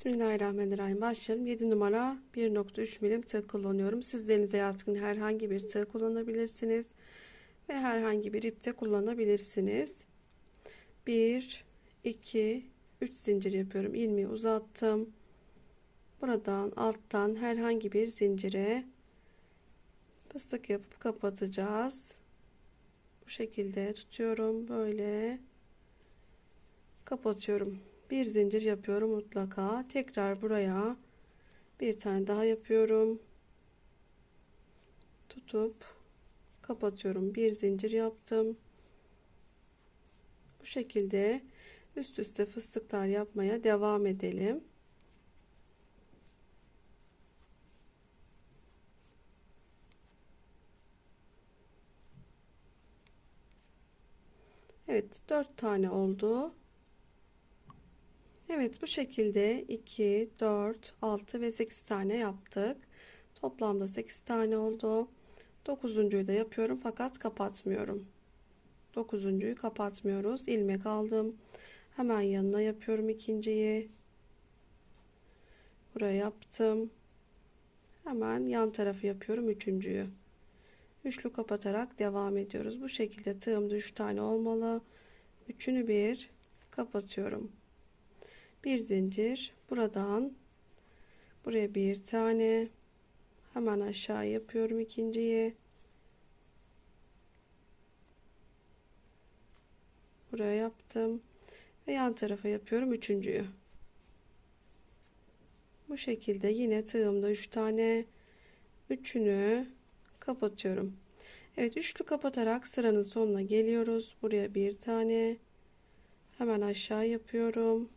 Bismillahirrahmanirrahim. Başlayalım. 7 numara 1.3 milim tığ kullanıyorum. Sizlerinize yatkın herhangi bir tığ kullanabilirsiniz. Ve herhangi bir ipte kullanabilirsiniz. 1, 2, 3 zincir yapıyorum. İlmeği uzattım. Buradan alttan herhangi bir zincire fıstık yapıp kapatacağız. Bu şekilde tutuyorum. Böyle kapatıyorum bir zincir yapıyorum mutlaka. Tekrar buraya bir tane daha yapıyorum. Tutup kapatıyorum. Bir zincir yaptım. Bu şekilde üst üste fıstıklar yapmaya devam edelim. Evet 4 tane oldu Evet bu şekilde 2, 4, 6 ve 8 tane yaptık. Toplamda 8 tane oldu. 9.'yu da yapıyorum fakat kapatmıyorum. 9.'yu kapatmıyoruz. ilmek aldım. Hemen yanına yapıyorum ikinciyi. Buraya yaptım. Hemen yan tarafı yapıyorum üçüncüyü. Üçlü kapatarak devam ediyoruz. Bu şekilde tığımda 3 tane olmalı. Üçünü bir kapatıyorum bir zincir buradan buraya bir tane. Hemen aşağı yapıyorum ikinciyi. Buraya yaptım ve yan tarafa yapıyorum üçüncüyü. Bu şekilde yine tığımda üç tane üçünü kapatıyorum. Evet üçlü kapatarak sıranın sonuna geliyoruz. Buraya bir tane hemen aşağı yapıyorum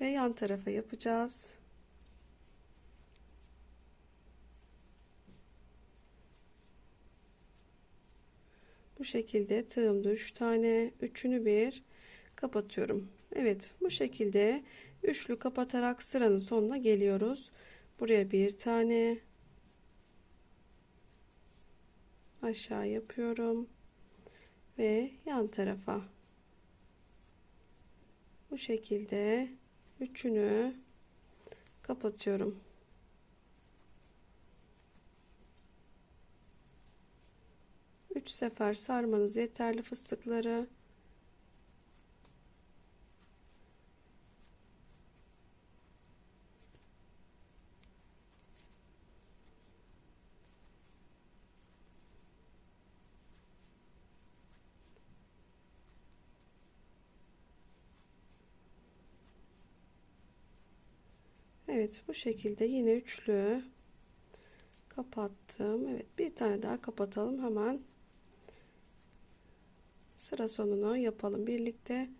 ve yan tarafa yapacağız. Bu şekilde tığımda 3 tane üçünü bir kapatıyorum. Evet bu şekilde üçlü kapatarak sıranın sonuna geliyoruz. Buraya bir tane aşağı yapıyorum ve yan tarafa bu şekilde üçünü kapatıyorum. Üç sefer sarmanız yeterli fıstıkları. Evet bu şekilde yine üçlü kapattım. Evet bir tane daha kapatalım hemen. Sıra sonunu yapalım birlikte.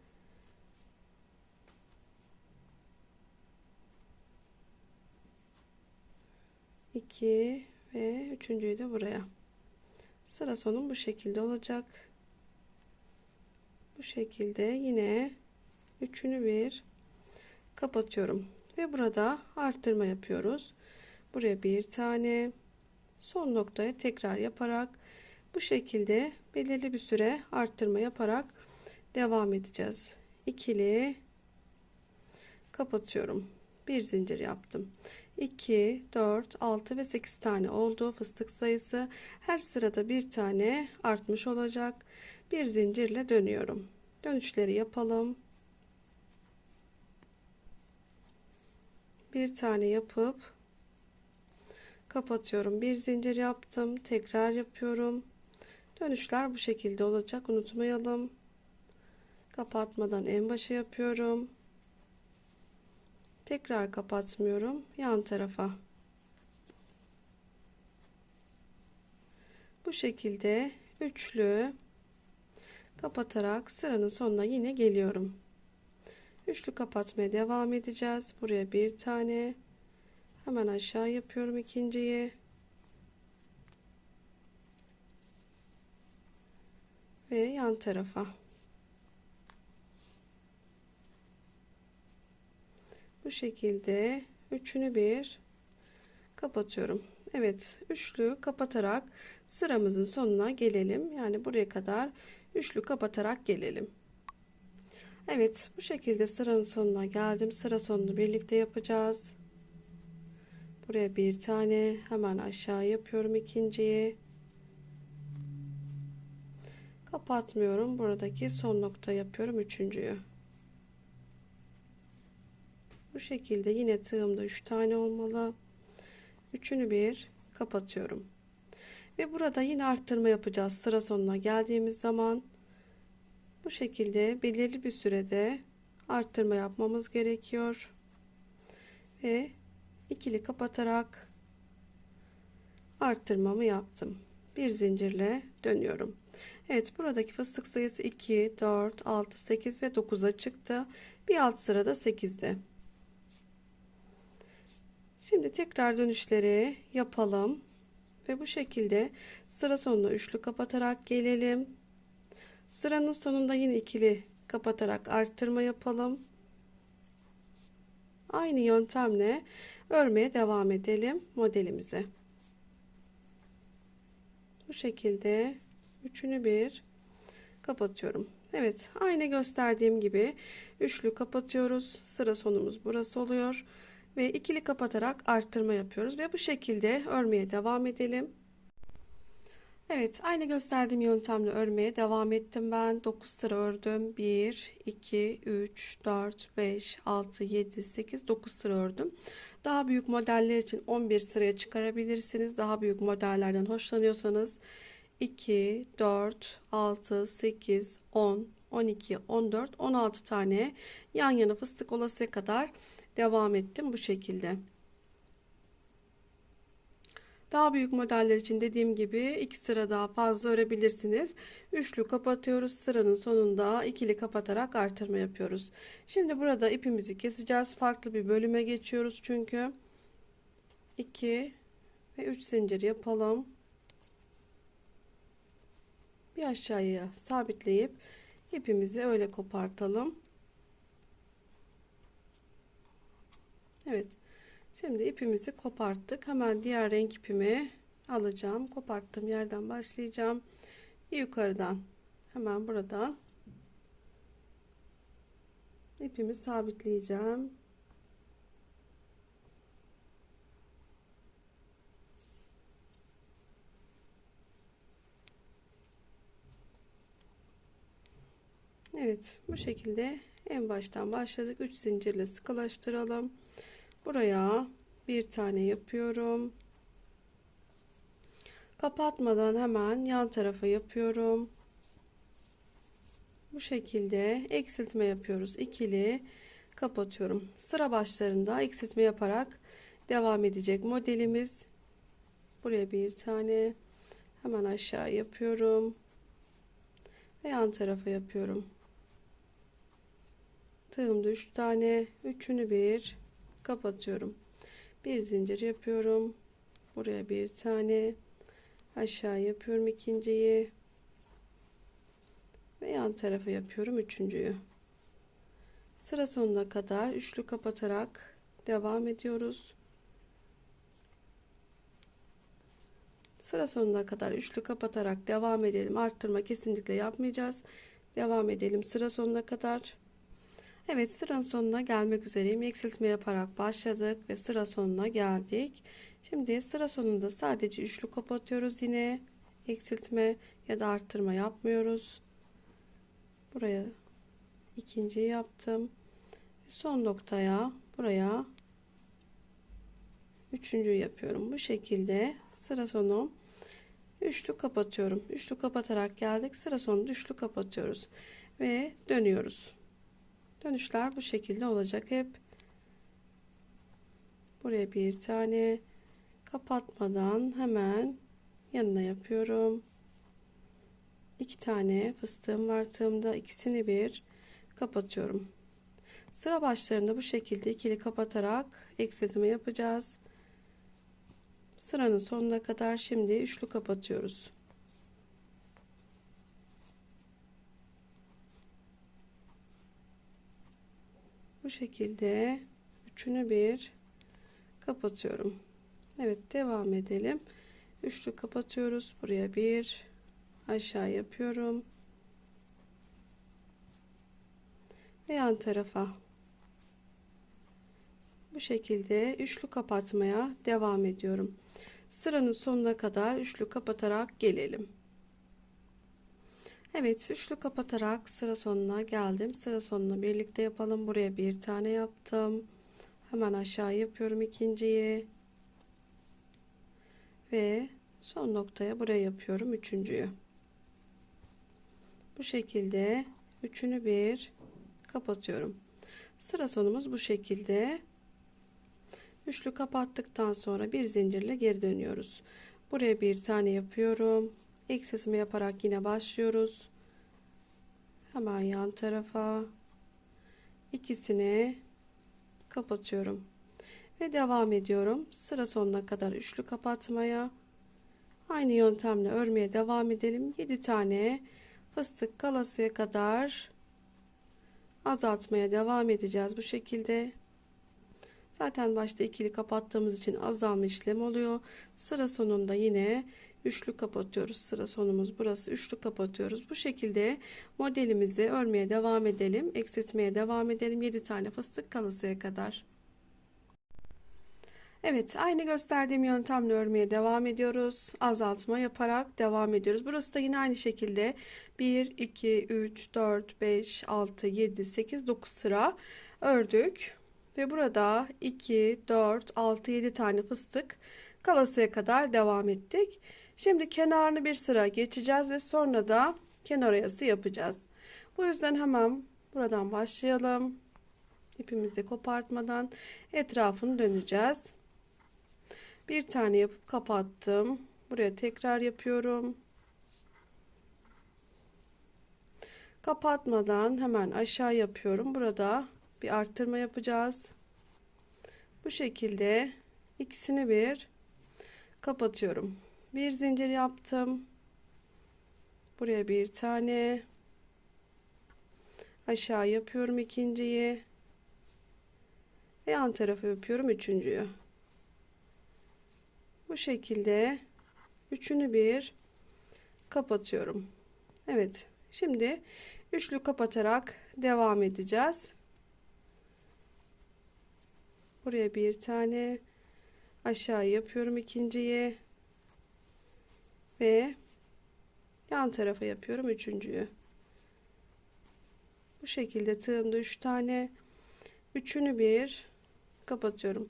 İki ve üçüncüyü de buraya. Sıra sonum bu şekilde olacak. Bu şekilde yine üçünü bir kapatıyorum ve burada arttırma yapıyoruz. Buraya bir tane son noktaya tekrar yaparak bu şekilde belirli bir süre arttırma yaparak devam edeceğiz. İkili kapatıyorum. Bir zincir yaptım. 2, 4, 6 ve 8 tane oldu fıstık sayısı. Her sırada bir tane artmış olacak. Bir zincirle dönüyorum. Dönüşleri yapalım. Bir tane yapıp kapatıyorum. Bir zincir yaptım tekrar yapıyorum. Dönüşler bu şekilde olacak unutmayalım. Kapatmadan en başa yapıyorum. Tekrar kapatmıyorum yan tarafa. Bu şekilde üçlü kapatarak sıranın sonuna yine geliyorum üçlü kapatmaya devam edeceğiz. Buraya bir tane. Hemen aşağı yapıyorum ikinciyi. Ve yan tarafa. Bu şekilde üçünü bir kapatıyorum. Evet üçlü kapatarak sıramızın sonuna gelelim. Yani buraya kadar üçlü kapatarak gelelim Evet bu şekilde sıranın sonuna geldim. Sıra sonunu birlikte yapacağız. Buraya bir tane hemen aşağı yapıyorum ikinciyi. Kapatmıyorum. Buradaki son nokta yapıyorum üçüncüyü. Bu şekilde yine tığımda 3 tane olmalı. Üçünü bir kapatıyorum. Ve burada yine arttırma yapacağız. Sıra sonuna geldiğimiz zaman bu şekilde belirli bir sürede arttırma yapmamız gerekiyor. Ve ikili kapatarak arttırmamı yaptım. Bir zincirle dönüyorum. Evet buradaki fıstık sayısı 2, 4, 6, 8 ve 9'a çıktı. Bir alt sırada 8'de. Şimdi tekrar dönüşleri yapalım. Ve bu şekilde sıra sonuna üçlü kapatarak gelelim. Sıranın sonunda yine ikili kapatarak arttırma yapalım. Aynı yöntemle örmeye devam edelim modelimize. Bu şekilde üçünü bir kapatıyorum. Evet aynı gösterdiğim gibi üçlü kapatıyoruz. Sıra sonumuz burası oluyor ve ikili kapatarak arttırma yapıyoruz ve bu şekilde örmeye devam edelim. Evet aynı gösterdiğim yöntemle örmeye devam ettim ben. 9 sıra ördüm. 1 2 3 4 5 6 7 8 9 sıra ördüm. Daha büyük modeller için 11 sıraya çıkarabilirsiniz. Daha büyük modellerden hoşlanıyorsanız 2 4 6 8 10 12 14 16 tane yan yana fıstık olasıya kadar devam ettim bu şekilde. Daha büyük modeller için dediğim gibi iki sıra daha fazla örebilirsiniz. Üçlü kapatıyoruz. Sıranın sonunda ikili kapatarak artırma yapıyoruz. Şimdi burada ipimizi keseceğiz. Farklı bir bölüme geçiyoruz çünkü. 2 ve 3 zincir yapalım. Bir aşağıya sabitleyip ipimizi öyle kopartalım. Evet. Şimdi ipimizi koparttık. Hemen diğer renk ipimi alacağım. Koparttığım yerden başlayacağım. Yukarıdan hemen buradan ipimi sabitleyeceğim. Evet bu şekilde en baştan başladık 3 zincirle sıkılaştıralım buraya bir tane yapıyorum. Kapatmadan hemen yan tarafa yapıyorum. Bu şekilde eksiltme yapıyoruz. İkili kapatıyorum. Sıra başlarında eksiltme yaparak devam edecek modelimiz. Buraya bir tane hemen aşağı yapıyorum ve yan tarafa yapıyorum. Tığımda 3 tane üçünü bir kapatıyorum. Bir zincir yapıyorum. Buraya bir tane. Aşağı yapıyorum ikinciyi. Ve yan tarafa yapıyorum üçüncüyü. Sıra sonuna kadar üçlü kapatarak devam ediyoruz. Sıra sonuna kadar üçlü kapatarak devam edelim. Arttırma kesinlikle yapmayacağız. Devam edelim sıra sonuna kadar Evet sıranın sonuna gelmek üzereyim. Eksiltme yaparak başladık ve sıra sonuna geldik. Şimdi sıra sonunda sadece üçlü kapatıyoruz yine. Eksiltme ya da arttırma yapmıyoruz. Buraya ikinci yaptım. Son noktaya buraya üçüncü yapıyorum. Bu şekilde sıra sonu üçlü kapatıyorum. Üçlü kapatarak geldik. Sıra sonunda üçlü kapatıyoruz ve dönüyoruz. Dönüşler bu şekilde olacak hep. Buraya bir tane kapatmadan hemen yanına yapıyorum. İki tane fıstığım var tığımda ikisini bir kapatıyorum. Sıra başlarında bu şekilde ikili kapatarak eksiltme yapacağız. Sıranın sonuna kadar şimdi üçlü kapatıyoruz. Bu şekilde üçünü bir kapatıyorum Evet devam edelim üçlü kapatıyoruz buraya bir aşağı yapıyorum ve yan tarafa. Bu şekilde üçlü kapatmaya devam ediyorum. Sıranın sonuna kadar üçlü kapatarak gelelim. Evet, üçlü kapatarak sıra sonuna geldim. Sıra sonuna birlikte yapalım. Buraya bir tane yaptım. Hemen aşağı yapıyorum ikinciyi. Ve son noktaya buraya yapıyorum üçüncüyü. Bu şekilde üçünü bir kapatıyorum. Sıra sonumuz bu şekilde. Üçlü kapattıktan sonra bir zincirle geri dönüyoruz. Buraya bir tane yapıyorum. İlk sesimi yaparak yine başlıyoruz. Hemen yan tarafa ikisini kapatıyorum. Ve devam ediyorum. Sıra sonuna kadar üçlü kapatmaya. Aynı yöntemle örmeye devam edelim. 7 tane fıstık kalasıya kadar azaltmaya devam edeceğiz bu şekilde. Zaten başta ikili kapattığımız için azalma işlemi oluyor. Sıra sonunda yine üçlü kapatıyoruz. Sıra sonumuz burası. Üçlü kapatıyoruz. Bu şekilde modelimizi örmeye devam edelim. Eksiltmeye devam edelim. 7 tane fıstık kalasıya kadar. Evet, aynı gösterdiğim yöntemle örmeye devam ediyoruz. Azaltma yaparak devam ediyoruz. Burası da yine aynı şekilde 1, 2, 3, 4, 5, 6, 7, 8, 9 sıra ördük. Ve burada 2, 4, 6, 7 tane fıstık kalasıya kadar devam ettik. Şimdi kenarını bir sıra geçeceğiz ve sonra da kenar oyası yapacağız. Bu yüzden hemen buradan başlayalım. İpimizi kopartmadan etrafını döneceğiz. Bir tane yapıp kapattım. Buraya tekrar yapıyorum. Kapatmadan hemen aşağı yapıyorum. Burada bir arttırma yapacağız. Bu şekilde ikisini bir kapatıyorum. Bir zincir yaptım. Buraya bir tane aşağı yapıyorum ikinciyi ve yan tarafa yapıyorum üçüncüyü. Bu şekilde üçünü bir kapatıyorum. Evet. Şimdi üçlü kapatarak devam edeceğiz. Buraya bir tane aşağı yapıyorum ikinciyi ve yan tarafa yapıyorum üçüncüyü. Bu şekilde tığımda üç tane üçünü bir kapatıyorum.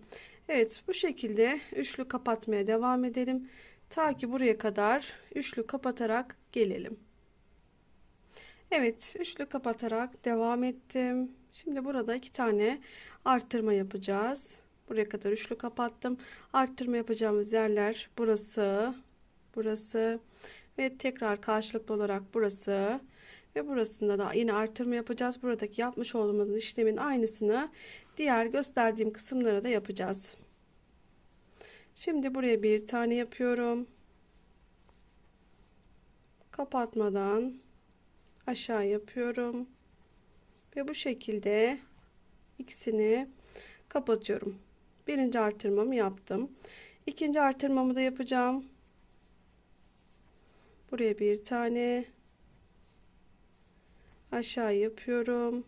Evet bu şekilde üçlü kapatmaya devam edelim. Ta ki buraya kadar üçlü kapatarak gelelim. Evet üçlü kapatarak devam ettim. Şimdi burada iki tane arttırma yapacağız. Buraya kadar üçlü kapattım. Arttırma yapacağımız yerler burası, burası ve tekrar karşılıklı olarak burası ve burasında da yine artırma yapacağız. Buradaki yapmış olduğumuz işlemin aynısını diğer gösterdiğim kısımlara da yapacağız. Şimdi buraya bir tane yapıyorum. Kapatmadan aşağı yapıyorum. Ve bu şekilde ikisini kapatıyorum. Birinci artırmamı yaptım. İkinci artırmamı da yapacağım. Buraya bir tane aşağı yapıyorum.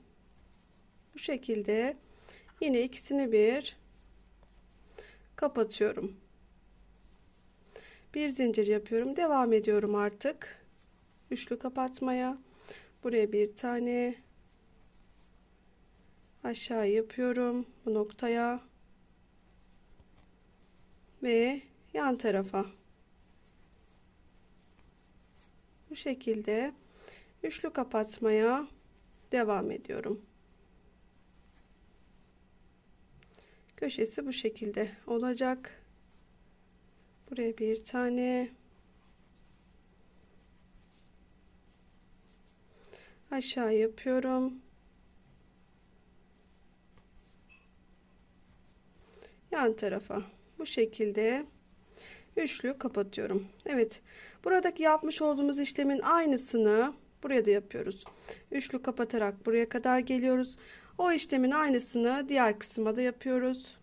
Bu şekilde yine ikisini bir kapatıyorum. Bir zincir yapıyorum. Devam ediyorum artık. Üçlü kapatmaya. Buraya bir tane aşağı yapıyorum bu noktaya ve yan tarafa bu şekilde üçlü kapatmaya devam ediyorum. Köşesi bu şekilde olacak. Buraya bir tane aşağı yapıyorum. Yan tarafa bu şekilde üçlü kapatıyorum. Evet. Buradaki yapmış olduğumuz işlemin aynısını buraya da yapıyoruz. Üçlü kapatarak buraya kadar geliyoruz. O işlemin aynısını diğer kısma da yapıyoruz.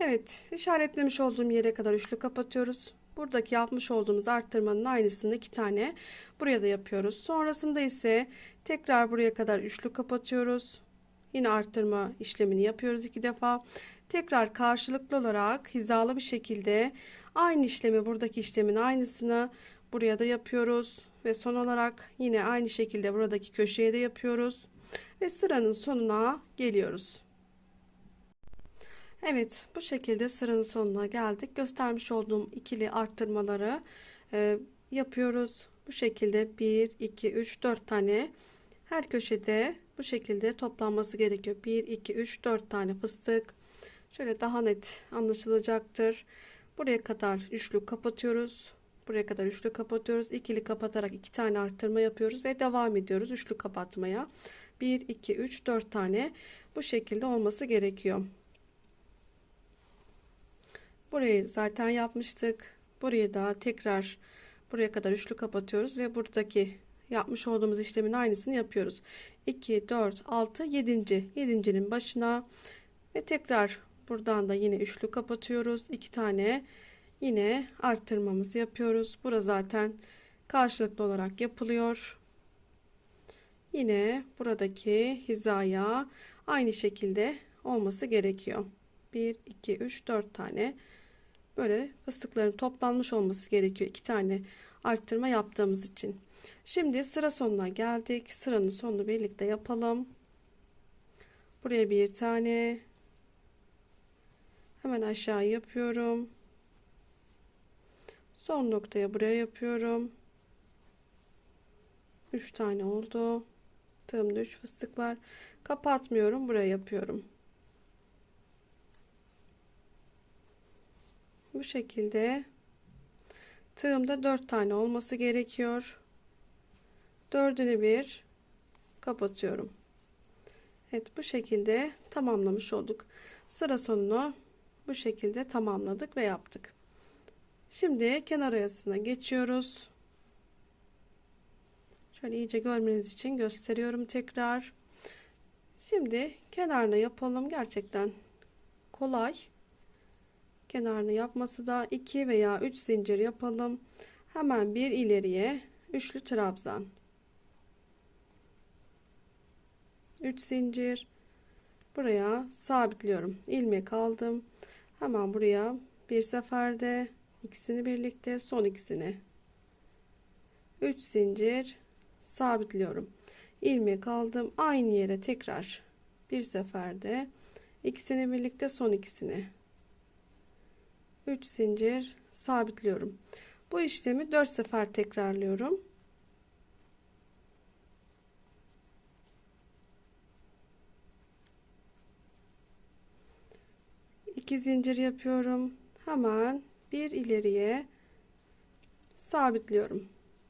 Evet, işaretlemiş olduğum yere kadar üçlü kapatıyoruz. buradaki yapmış olduğumuz arttırmanın aynısını iki tane buraya da yapıyoruz. Sonrasında ise tekrar buraya kadar üçlü kapatıyoruz. Yine arttırma işlemini yapıyoruz iki defa. Tekrar karşılıklı olarak hizalı bir şekilde aynı işlemi buradaki işlemin aynısını buraya da yapıyoruz. Ve son olarak yine aynı şekilde buradaki köşeye de yapıyoruz. Ve sıranın sonuna geliyoruz. Evet bu şekilde sıranın sonuna geldik. Göstermiş olduğum ikili arttırmaları e, yapıyoruz. Bu şekilde 1, 2, 3, 4 tane her köşede bu şekilde toplanması gerekiyor. 1, 2, 3, 4 tane fıstık. Şöyle daha net anlaşılacaktır. Buraya kadar üçlü kapatıyoruz. Buraya kadar üçlü kapatıyoruz. İkili kapatarak iki tane arttırma yapıyoruz ve devam ediyoruz üçlü kapatmaya. 1, 2, 3, 4 tane bu şekilde olması gerekiyor. Burayı zaten yapmıştık. Burayı da tekrar buraya kadar üçlü kapatıyoruz ve buradaki yapmış olduğumuz işlemin aynısını yapıyoruz. 2, 4, 6, 7. 7.'nin başına ve tekrar buradan da yine üçlü kapatıyoruz. 2 tane yine arttırmamızı yapıyoruz. Bura zaten karşılıklı olarak yapılıyor. Yine buradaki hizaya aynı şekilde olması gerekiyor. 1, 2, 3, 4 tane böyle fıstıkların toplanmış olması gerekiyor. 2 tane arttırma yaptığımız için. Şimdi sıra sonuna geldik. Sıranın sonunu birlikte yapalım. Buraya bir tane. Hemen aşağı yapıyorum. Son noktaya buraya yapıyorum. 3 tane oldu. Tığımda 3 fıstık var. Kapatmıyorum. Buraya yapıyorum. Bu şekilde tığımda 4 tane olması gerekiyor. Dördünü bir kapatıyorum. Evet bu şekilde tamamlamış olduk. Sıra sonunu bu şekilde tamamladık ve yaptık. Şimdi kenar oyasına geçiyoruz. Şöyle iyice görmeniz için gösteriyorum tekrar. Şimdi kenarına yapalım. Gerçekten kolay. Kenarını yapması da 2 veya 3 zincir yapalım. Hemen bir ileriye üçlü trabzan. 3 zincir. Buraya sabitliyorum. ilmek aldım. Hemen buraya bir seferde ikisini birlikte son ikisini 3 zincir sabitliyorum. ilmek aldım. Aynı yere tekrar bir seferde ikisini birlikte son ikisini 3 zincir sabitliyorum. Bu işlemi 4 sefer tekrarlıyorum. 2 zincir yapıyorum. Hemen bir ileriye sabitliyorum.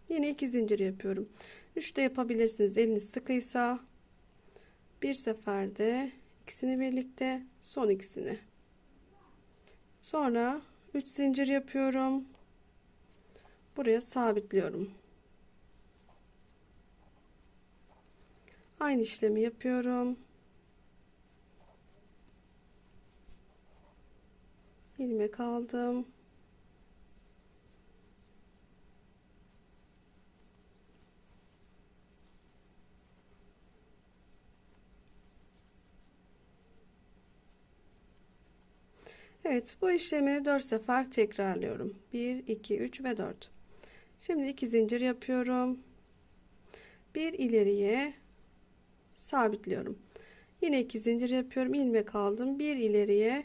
Yine 2 zincir yapıyorum. 3 de yapabilirsiniz. Eliniz sıkıysa bir seferde ikisini birlikte son ikisini. Sonra 3 zincir yapıyorum. Buraya sabitliyorum. Aynı işlemi yapıyorum. İlmek aldım. Evet bu işlemi 4 sefer tekrarlıyorum. 1 2 3 ve 4. Şimdi 2 zincir yapıyorum. Bir ileriye sabitliyorum. Yine 2 zincir yapıyorum. ilmek aldım. Bir ileriye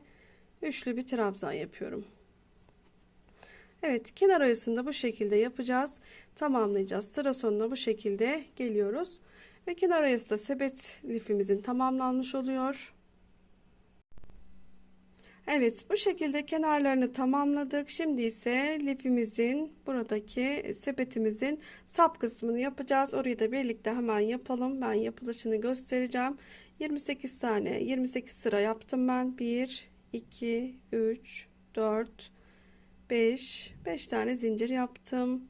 üçlü bir trabzan yapıyorum. Evet kenar oyasında bu şekilde yapacağız. Tamamlayacağız. Sıra sonuna bu şekilde geliyoruz. Ve kenar oyası sepet lifimizin tamamlanmış oluyor. Evet bu şekilde kenarlarını tamamladık. Şimdi ise lifimizin buradaki sepetimizin sap kısmını yapacağız. Orayı da birlikte hemen yapalım. Ben yapılışını göstereceğim. 28 tane 28 sıra yaptım ben. 1 2, 3, 4, 5, 5 tane zincir yaptım.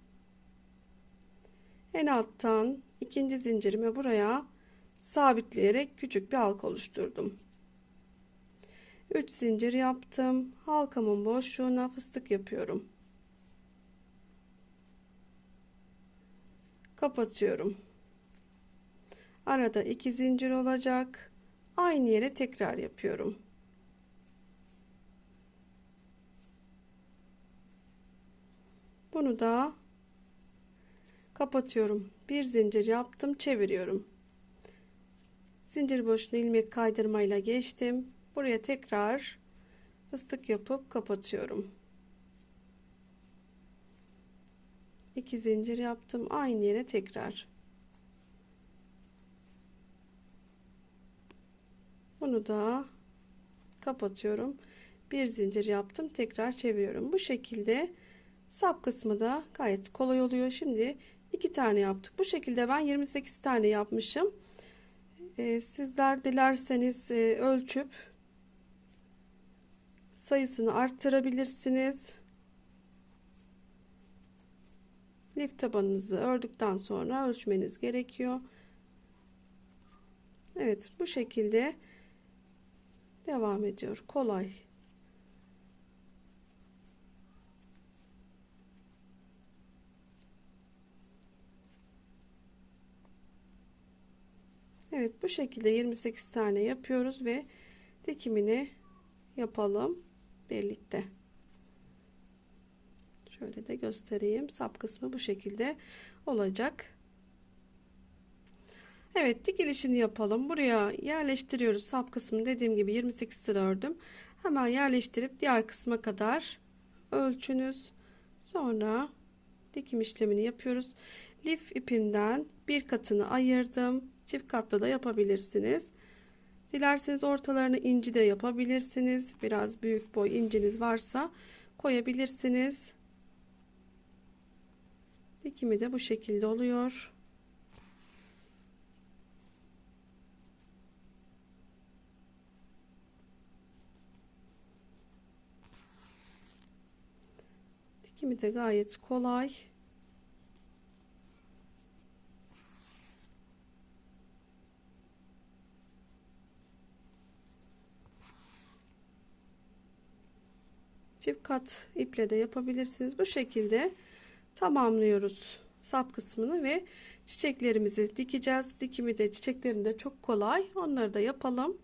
En alttan ikinci zincirimi buraya sabitleyerek küçük bir halka oluşturdum. 3 zincir yaptım. Halkamın boşluğuna fıstık yapıyorum. Kapatıyorum. Arada 2 zincir olacak. Aynı yere tekrar yapıyorum. Bunu da kapatıyorum. Bir zincir yaptım, çeviriyorum. Zincir boşluğuna ilmek kaydırmayla geçtim. Buraya tekrar fıstık yapıp kapatıyorum. İki zincir yaptım. Aynı yere tekrar. Bunu da kapatıyorum. Bir zincir yaptım. Tekrar çeviriyorum. Bu şekilde sap kısmı da gayet kolay oluyor. Şimdi iki tane yaptık. Bu şekilde ben 28 tane yapmışım. Ee, sizler dilerseniz e, ölçüp sayısını arttırabilirsiniz. Lif tabanınızı ördükten sonra ölçmeniz gerekiyor. Evet bu şekilde devam ediyor. Kolay. Evet bu şekilde 28 tane yapıyoruz ve dikimini yapalım birlikte. Şöyle de göstereyim. Sap kısmı bu şekilde olacak. Evet dikilişini yapalım. Buraya yerleştiriyoruz. Sap kısmını dediğim gibi 28 sıra ördüm. Hemen yerleştirip diğer kısma kadar ölçünüz. Sonra dikim işlemini yapıyoruz. Lif ipimden bir katını ayırdım. Çift katlı da yapabilirsiniz. Dilerseniz ortalarını inci de yapabilirsiniz. Biraz büyük boy inciniz varsa koyabilirsiniz. Dikimi de bu şekilde oluyor. Dikimi de gayet kolay. Çift kat iple de yapabilirsiniz. Bu şekilde tamamlıyoruz sap kısmını ve çiçeklerimizi dikeceğiz. Dikimi de çiçeklerin de çok kolay. Onları da yapalım.